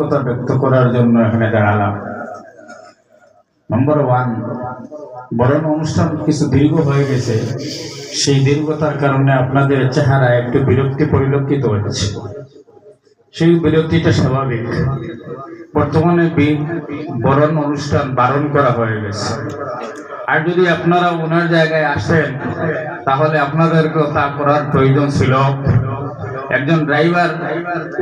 কথা ব্যক্ত করার জন্য এখানে দাঁড়ালাম। নম্বর ওয়ান বরণ অনুষ্ঠান কিছু দীর্ঘ হয়ে গেছে। সেই দীর্ঘতার কারণে আপনাদের চেহারা একটু বিরক্তি পরিলক্ষিত হচ্ছে। সেই বিরক্তিটা স্বাভাবিক। বর্তমানে বরণ অনুষ্ঠান বারণ করা হয়ে গেছে। আর যদি আপনারা ওনার জায়গায় আসেন, তাহলে আপনাদেরকেও তা করার প্রয়োজন ছিল। একজন ড্রাইভার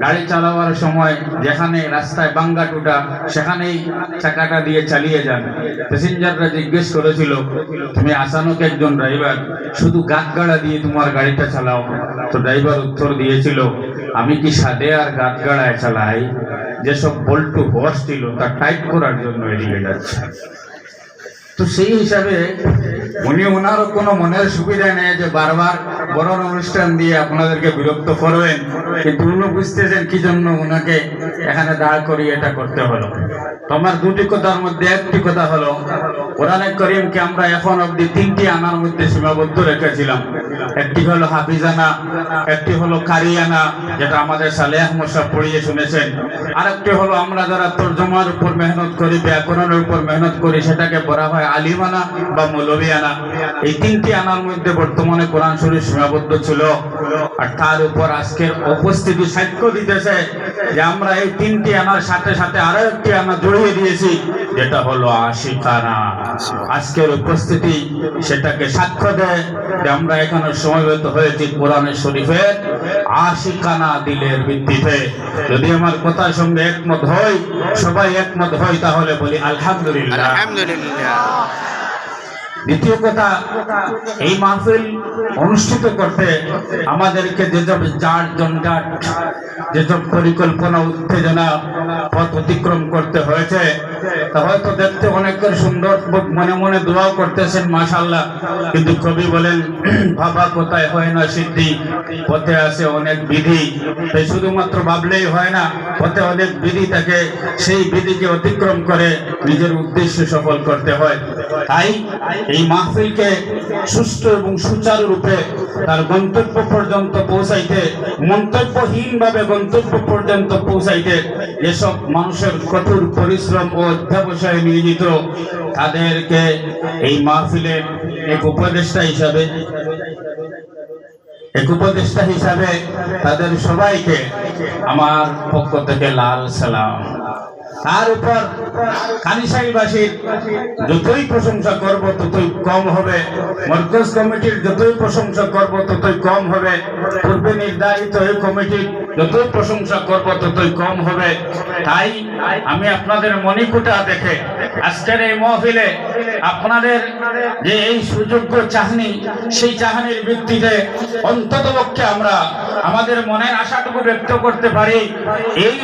গাড়ি চালাবার সময় যেখানে রাস্তায় বাঙ্গা টুটা, সেখানেই চাকাটা দিয়ে চালিয়ে যান। প্যাসেঞ্জাররা জিজ্ঞেস করেছিল, তুমি আসানুক একজন ড্রাইভার শুধু গাত গাড়া দিয়ে তোমার গাড়িটা চালাও। তো ড্রাইভার উত্তর দিয়েছিল, আমি কি সাদে আর গাত গাড়ায় চালাই? যেসব বল্টু বস ছিল, তা টাইপ করার জন্য এড়িয়ে যাচ্ছে। তো সেই হিসাবে উনি ওনারও কোনো মনের সুবিধা নেই যে বারবার বড় অনুষ্ঠান দিয়ে আপনাদেরকে বিরক্ত করবেন, কিন্তু উনি বুঝতেছেন কি জন্য ওনাকে এখানে দাঁড় করিয়ে এটা করতে হলো। তোমার দুটি কথার মধ্যে একটি কথা হলো, কোরআনে করিমকে আমরা এখন অব্দি তিনটি আনার মধ্যে সীমাবদ্ধ রেখেছিলাম। একটি হলো হাফিজানা, একটি হলো কারিয়ানা যেটা আমাদের সালেহ মোসাব পড়িয়ে শুনেছেন। আরেকটি হলো, আমরা যারা তর্জমার উপর মেহনত করি, ব্যাকরণের উপর মেহনত করি, সেটাকে বলা হয় আলিমানা বা মৌলবিয়ানা। এই তিনটি আনার মধ্যে বর্তমানে কোরআন শরীফ সীমাবদ্ধ ছিল। আর তার উপর আজকের উপস্থিতি সাক্ষ্য দিতেছে যে আমরা এই তিনটি আনার সাথে সাথে আরও একটি আনা জড়িয়ে দিয়েছি, যেটা হলো আশিকানা। আজকের উপস্থিতি সেটাকে সাক্ষ্য দেয় যে আমরা এখানে সমবেত হয়েছি কোরআনের শরীফের আশিকানা দিলের ভিত্তিতে। যদি আমার কথার সঙ্গে একমত হয় সবাই একমত হয় তাহলে বলি আলহামদুলিল্লাহ। আলহামদুলিল্লাহ। দ্বিতীয় কথা এই মাহফিল অনুষ্ঠিত করতে আমাদেরকে যেসব জার জঞ্জাট যেসব পরিকল্পনা উত্তেজনা পথ অতিক্রম করতে হয়েছে হয়তো দেখতে অনেকের সুন্দর মনে মনে দোয়াও করতেছেন মাশাল্লাহ কিন্তু কবি বলেন ভাবা কোথায় হয় না সিদ্ধি? পথে আছে অনেক বিধি। তাই শুধুমাত্র ভাবলেই হয় না, পথে অনেক বিধি থাকে। সেই বিধিকে অতিক্রম করে নিজের উদ্দেশ্য সফল করতে হয়। তাই এই মাহফিলকে সুষ্ঠু এবং সুচারু রূপে তার গন্তব্য পর্যন্ত পৌঁছাইতে, মন্তব্যহীনভাবে গন্তব্য পর্যন্ত পৌঁছাইতে যেসব মানুষের কঠোর পরিশ্রম ও অধ্যাবসায় নিয়োজিত তাদেরকে এই মাহফিলের এক উপদেষ্টা হিসাবে, এক উপদেষ্টা হিসাবে তাদের সবাইকে আমার পক্ষ থেকে লাল সালাম। তার উপর কানিসাইবাসীর যতই প্রশংসা করব, ততই কম হবে। মরকজ কমিটির যতই প্রশংসা করব, ততই কম হবে। পূর্বে নির্ধারিত এই কমিটির যতই প্রশংসা করব, ততই কম হবে। তাই আমি আপনাদের মণিকুটা দেখে আজকের এই মহফিলে আপনাদের যে এই সুযোগ্য চাহনি, সেই চাহনির ভিত্তিতে অন্ততপক্ষে আমরা আমাদের মনের আশাটুকু ব্যক্ত করতে পারি। এই